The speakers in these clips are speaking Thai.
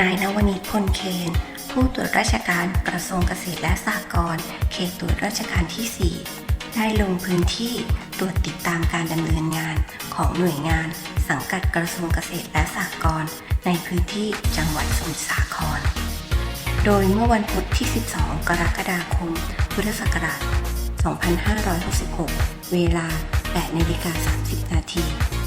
นายนวนิพลเคน ผู้ตรวจราชการกระทรวงเกษตรและสหกรณ์เขตตรวจราชการที่ 4 ได้ลงพื้นที่ตรวจติดตามการดำเนินงานของหน่วยงาน สังกัดกระทรวงเกษตรและสหกรณ์ในพื้นที่จังหวัดสมุทรสาคร โดยเมื่อวันพุธที่ 12 กรกฎาคม พุทธศักราช 2566 เวลา8นาฬิกา30 นาที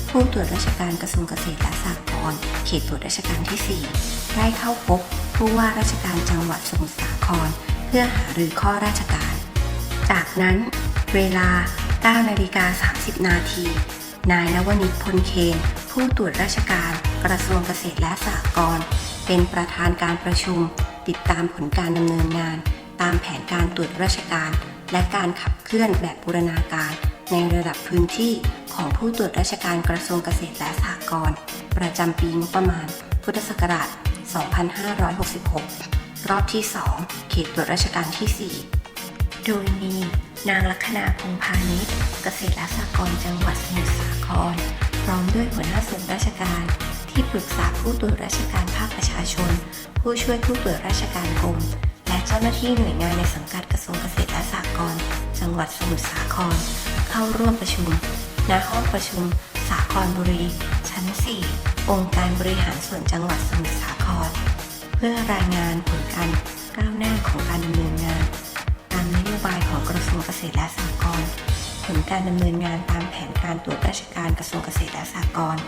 ผู้ตรวจราชการกระทรวงเกษตรและสหกรณ์ เขตตรวจราชการที่ 4 ได้เข้าพบผู้ว่าราชการจังหวัดสมุทรสาคร เพื่อหารือข้อราชการ จากนั้นเวลา 9 นาฬิกา 30 นาที นายนวนิชพลเคน ผู้ตรวจราชการกระทรวงเกษตรและสหกรณ์เป็นประธานการประชุม ติดตามผลการดำเนินงาน ตามแผนการตรวจราชการ และการขับเคลื่อนแบบบูรณาการ ในระดับพื้นที่ของผู้ตรวจราชการกระทรวงเกษตรและสหกรณ์ประจำปีงบประมาณ พุทธศักราช 2566 รอบที่ 2 เขตตรวจราชการที่ 4 โดยมีนางลัคนาพงพาณิชย์เกษตรและสหกรณ์จังหวัดสมุทรสาคร พร้อมด้วยหัวหน้าส่วนราชการ ที่ปรึกษาผู้ตรวจราชการภาคประชาชน ผู้ช่วยผู้ตรวจราชการกรมและเจ้าหน้าที่หน่วยงานในสังกัดกระทรวงเกษตรและสหกรณ์จังหวัดสมุทรสาคร เข้าร่วมประชุม ณ ห้องประชุม สาครบุรี ชั้น 4 องค์การบริหารส่วนจังหวัดสมุทรสาคร เพื่อรายงานผลการก้าวหน้าของการดำเนินงาน ตามนโยบายของกระทรวงเกษตรและสหกรณ์ ผลการดำเนินงานตามแผนการตรวจราชการกระทรวงเกษตรและสหกรณ์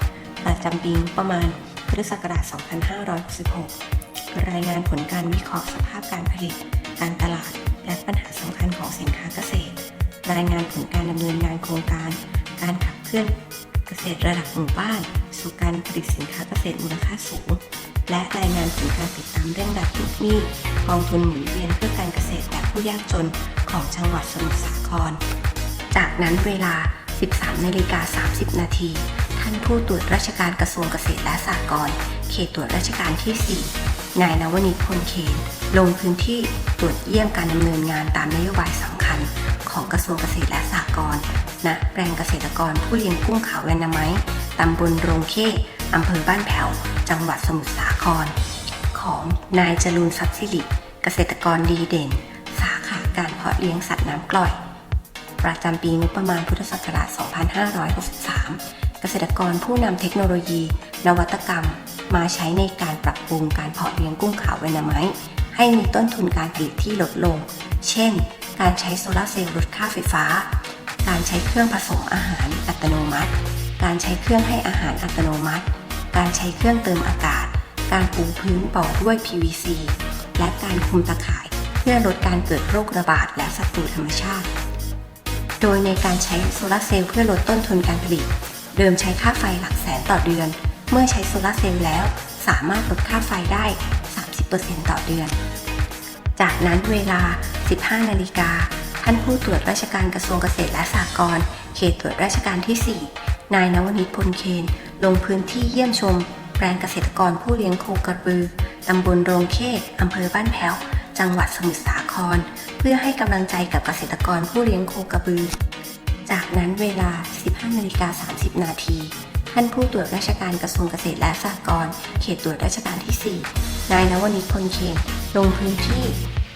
ประจำปีงบประมาณพุทธศักราช 2566 รายงานผลการวิเคราะห์สภาพการผลิต การตลาด และปัญหาสำคัญของสินค้าเกษตร รายงานผลการดำเนินงานโครงการ การขับเคลื่อนเกษตรระดับหมู่บ้าน สู่การผลิตสินค้าเกษตรมูลค่าสูง และรายงานผลการติดตามเรื่องรัดลูกหนี้กองทุนหมุนเวียนเพื่อการเกษตรและผู้ยากจนของจังหวัดสมุทรสาคร จากนั้นเวลา 13นาฬิกา30 นาที ท่านผู้ตรวจราชการกระทรวงเกษตรและสหกรณ์เขตตรวจราชการที่ 4 นายนวนิชพลเคนลงพื้นที่ตรวจเยี่ยมการดำเนินงานตามนโยบายสำคัญ ของกระทรวงเกษตรและสหกรณ์ณแปลงเกษตรกรผู้เลี้ยงกุ้งขาวแวนนาไมตำบลโรงเข้อำเภอบ้านแผ่ว จังหวัดสมุทรสาคร ของนายจรูนทรัพย์สิริเกษตรกรดีเด่น สาขาการเพาะเลี้ยงสัตว์น้ำกร่อย ประจำปีงบประมาณพุทธศักราช 2563 เกษตรกรผู้นำเทคโนโลยี นวัตกรรม มาใช้ในการปรับปรุงการเพาะเลี้ยงกุ้งขาวเวนาไมต์ให้มีต้นทุนการผลิตที่ลดลง เช่น การใช้โซลาร์เซลล์ลดค่าไฟฟ้า การใช้เครื่องผสมอาหารอัตโนมัติ การใช้เครื่องให้อาหารอัตโนมัติ การใช้เครื่องเติมอากาศ การปูพื้นบ่อด้วย PVC และการคุมตะข่าย เพื่อลดการเกิดโรคระบาดและศัตรูธรรมชาติ โดยในการใช้โซลาร์เซลล์เพื่อลดต้นทุนการผลิต เดิมใช้ค่าไฟหลักแสนต่อเดือน เมื่อใช้โซลาร์เซลล์แล้ว สามารถลดค่าไฟได้ 30%ต่อเดือน จากนั้นเวลา 15 นาฬิกา ท่านผู้ตรวจราชการกระทรวงเกษตรและสหกรณ์ เขตตรวจราชการที่ 4 นายนวนิชพลเคน ลงพื้นที่เยี่ยมชม แปลงเกษตรกรผู้เลี้ยงโคกระบือ ตำบลโรงเข้อำเภอบ้านแพ้ว จังหวัดสมุทรสาคร เพื่อให้กำลังใจกับเกษตรกรผู้เลี้ยงโคกระบือ จากนั้นเวลา 15 นาฬิกา 30 นาที ท่านผู้ตรวจราชการกระทรวงเกษตรและสหกรณ์เขตตรวจราชการที่ 4 นายนวนิชพลเคนลงพื้นที่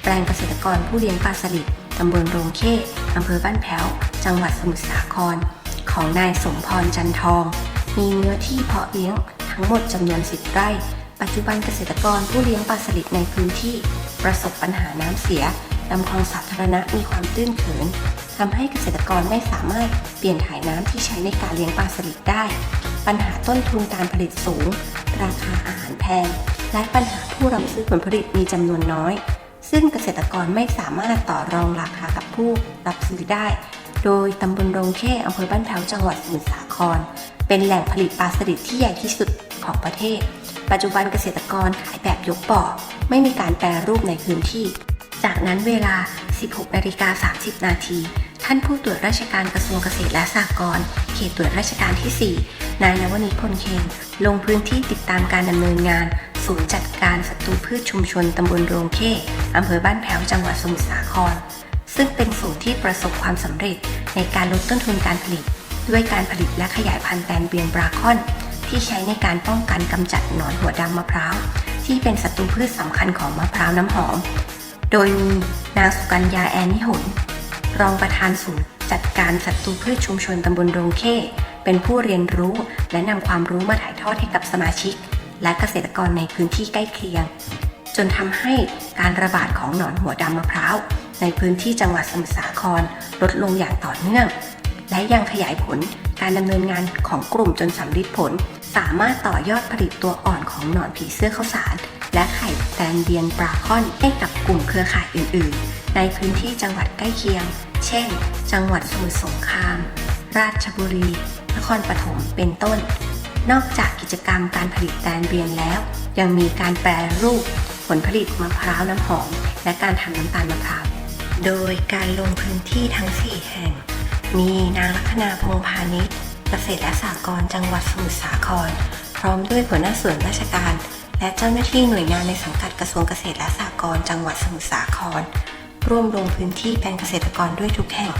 แปลงเกษตรกรผู้เลี้ยงปลาสลิดตำบลโรงเข้อำเภอบ้านแพ้ว จังหวัดสมุทรสาคร ของนายสมพรจันทอง มีเนื้อที่เพาะเลี้ยงทั้งหมดจำนวน 10 ไร่ ปัจจุบันเกษตรกรผู้เลี้ยงปลาสลิดในพื้นที่ ประสบปัญหาน้ำเสีย ลำคลองสาธารณะมีความตื้นเขินทำให้เกษตรกรไม่สามารถเปลี่ยนถ่ายน้ำที่ใช้ในการเลี้ยงปลาสลิดได้ ปัญหาต้นทุนการผลิตสูง ราคาอาหารแพง และปัญหาผู้รับซื้อผลผลิตมีจำนวนน้อย ซึ่งเกษตรกรไม่สามารถต่อรองราคากับผู้รับซื้อได้ โดยตำบลโรงเข้อำเภอบ้านแพ้วจังหวัดสมุทรสาคร เป็นแหล่งผลิตปลาสลิดที่ใหญ่ที่สุดของประเทศ ปัจจุบันเกษตรกรขายแบบยกบ่อ ไม่มีการแปรรูปในพื้นที่ จากนั้นเวลา 16นาฬิกา30 นาที ท่านผู้ตรวจราชการกระทรวงเกษตรและสหกรณ์ เขตตรวจราชการที่ 4 นายนวนิชพลเคนลงพื้นที่ติดตามการดำเนินงาน ศูนย์จัดการศัตรูพืชชุมชนตำบลโรงเข้อำเภอบ้านแพ้วจังหวัดสมุทรสาคร ซึ่งเป็นศูนย์ที่ประสบความสำเร็จในการลดต้นทุนการผลิต ด้วยการผลิตและขยายพันธุ์แตนเบียนบราคอน ที่ใช้ในการป้องกันกำจัดหนอนหัวดำมะพร้าวที่เป็นศัตรูพืชสำคัญของมะพร้าวน้ำหอม โดยมีนางสุกัญญาแอนนิหนรองประธานศูนย์จัดการศัตรูพืชชุมชนตำบลโรงเข้เป็นผู้เรียนรู้และนำความรู้มาถ่ายทอดให้กับสมาชิก และเกษตรกรในพื้นที่ใกล้เคียง จนทำให้การระบาดของหนอนหัวดำมะพร้าว ในพื้นที่จังหวัดสมุทรสาครลดลงอย่างต่อเนื่อง และยังขยายผลการดำเนินงานของกลุ่มจนสำลิดผล สามารถต่อยอดผลิตตัวอ่อนของหนอนผีเสื้อข้าวสาร และไข่แตนเดียนปลาค่อนให้กับกลุ่มเครือข่ายอื่น ๆ ในพื้นที่จังหวัดใกล้เคียง เช่น จังหวัดสมุทรสงคราม ราชบุรี นครปฐม เป็นต้น นอกจากกิจกรรมการผลิตแตนเบียนแล้ว ยังมีการแปรรูปผลผลิตมะพร้าวน้ำหอม และการทำน้ำตาลมะพร้าว โดยการลงพื้นที่ทั้ง 4 แห่ง มีนางลัคนาพงพาณิชย์เกษตรและสหกรณ์จังหวัดสมุทรสาคร พร้อมด้วยหัวหน้าส่วนราชการ และเจ้าหน้าที่หน่วยงานในสังกัดกระทรวงเกษตรและสหกรณ์จังหวัดสมุทรสาคร ร่วมลงพื้นที่เป็นเกษตรกรด้วยทุกแห่ง